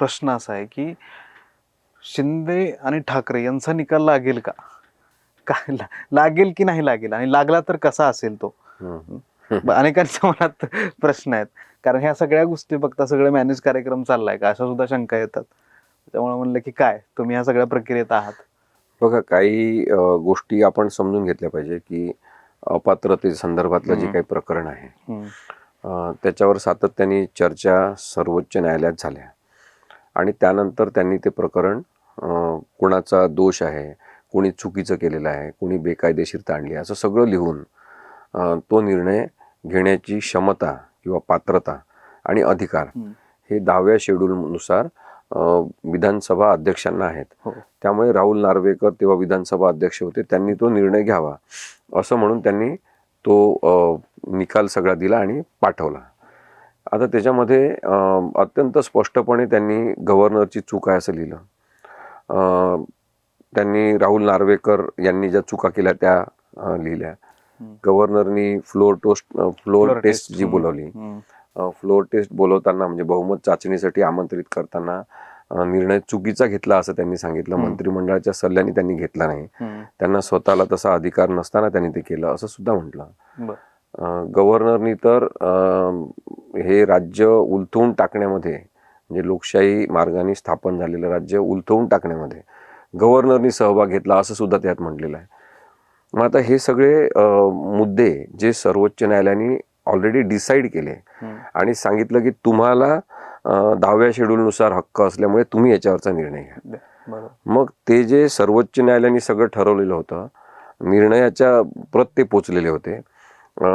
प्रश्न असा आहे की शिंदे आणि ठाकरे यांचा निकाल लागेल का? काय लागेल की नाही लागेल? आणि लागला तर कसा असेल तो? अनेकांच्या मनात प्रश्न आहेत. कारण ह्या सगळ्या गोष्टी बघता सगळं मॅनेज कार्यक्रम चाललाय का? अशा सुद्धा शंका येतात. त्यामुळे म्हणलं की काय? तुम्ही ह्या सगळ्या प्रक्रियेत आहात. बघा काही गोष्टी आपण समजून घेतल्या पाहिजे की अपात्रते संदर्भातलं जे. काही प्रकरण आहे त्याच्यावर सातत्याने चर्चा सर्वोच्च न्यायालयात झाल्या. आणि त्यानंतर त्यांनी ते प्रकरण कुणाचा दोष आहे कुणी चुकीचं केलेलं आहे कुणी बेकायदेशीर ताणली आहे, असं सगळं लिहून तो निर्णय घेण्याची क्षमता किंवा पात्रता आणि अधिकार. हे दहाव्या शेड्यूलनुसार विधानसभा अध्यक्षांना आहेत. हो. त्यामुळे राहुल नार्वेकर तेव्हा विधानसभा अध्यक्ष होते त्यांनी तो निर्णय घ्यावा असं म्हणून त्यांनी तो निकाल सगळा दिला आणि पाठवला. आता त्याच्यामध्ये अत्यंत स्पष्टपणे त्यांनी गव्हर्नरची चूक आहे असं लिहिलं त्यांनी राहुल नार्वेकर यांनी ज्या चुका केल्या त्या लिहिल्या. गव्हर्नरनी फ्लोर टोस्ट फ्लोर टेस्ट. जी. बोलवली. फ्लोर टेस्ट बोलवताना म्हणजे बहुमत चाचणीसाठी आमंत्रित करताना निर्णय चुकीचा घेतला असं त्यांनी सांगितलं. मंत्रिमंडळाच्या सल्ल्याने त्यांनी घेतला नाही. त्यांना स्वतःला तसा अधिकार नसताना त्यांनी ते केलं असं सुद्धा म्हटलं गव्हर्नरनी तर हे राज्य उलथवून टाकण्यामध्ये म्हणजे लोकशाही मार्गाने स्थापन झालेलं राज्य उलथवून टाकण्यामध्ये गव्हर्नरनी सहभाग घेतला असं सुद्धा त्यात म्हटलेलं आहे. मग आता हे सगळे मुद्दे जे सर्वोच्च न्यायालयाने ऑलरेडी डिसाईड केले. आणि सांगितलं की तुम्हाला दहाव्या शेड्यूलनुसार हक्क असल्यामुळे तुम्ही याच्यावरचा निर्णय घ्या. मग ते जे सर्वोच्च न्यायालयाने सगळं ठरवलेलं होतं निर्णयाच्या प्रत ते पोचलेले होते.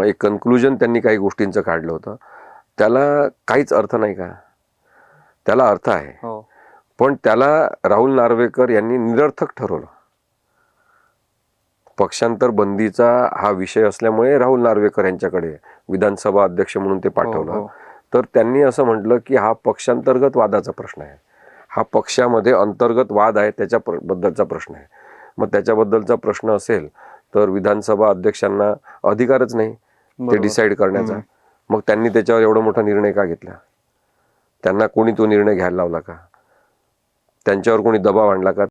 एक कन्क्लुजन त्यांनी काही गोष्टींचं काढलं होतं. त्याला काहीच अर्थ नाही का? त्याला अर्थ आहे. हो. पण त्याला राहुल नार्वेकर यांनी निरर्थक ठरवलं. पक्षांतर बंदीचा हा विषय असल्यामुळे राहुल नार्वेकर यांच्याकडे विधानसभा अध्यक्ष म्हणून ते हो, पाठवलं. हो. तर त्यांनी असं म्हटलं की हा पक्षांतर्गत वादाचा प्रश्न आहे. हा पक्षामध्ये अंतर्गत वाद आहे त्याच्या प्र- बद्दलचा प्रश्न आहे. मग त्याच्याबद्दलचा प्रश्न असेल तर विधानसभा अध्यक्षांना अधिकारच नाही. ते. डिसाईड करण्याचा. मग त्यांनी त्याच्यावर एवढा मोठा निर्णय का घेतला? त्यांना कोणी तो निर्णय घ्यायला लावला का? त्यांच्यावर कोणी दबाव आणला का?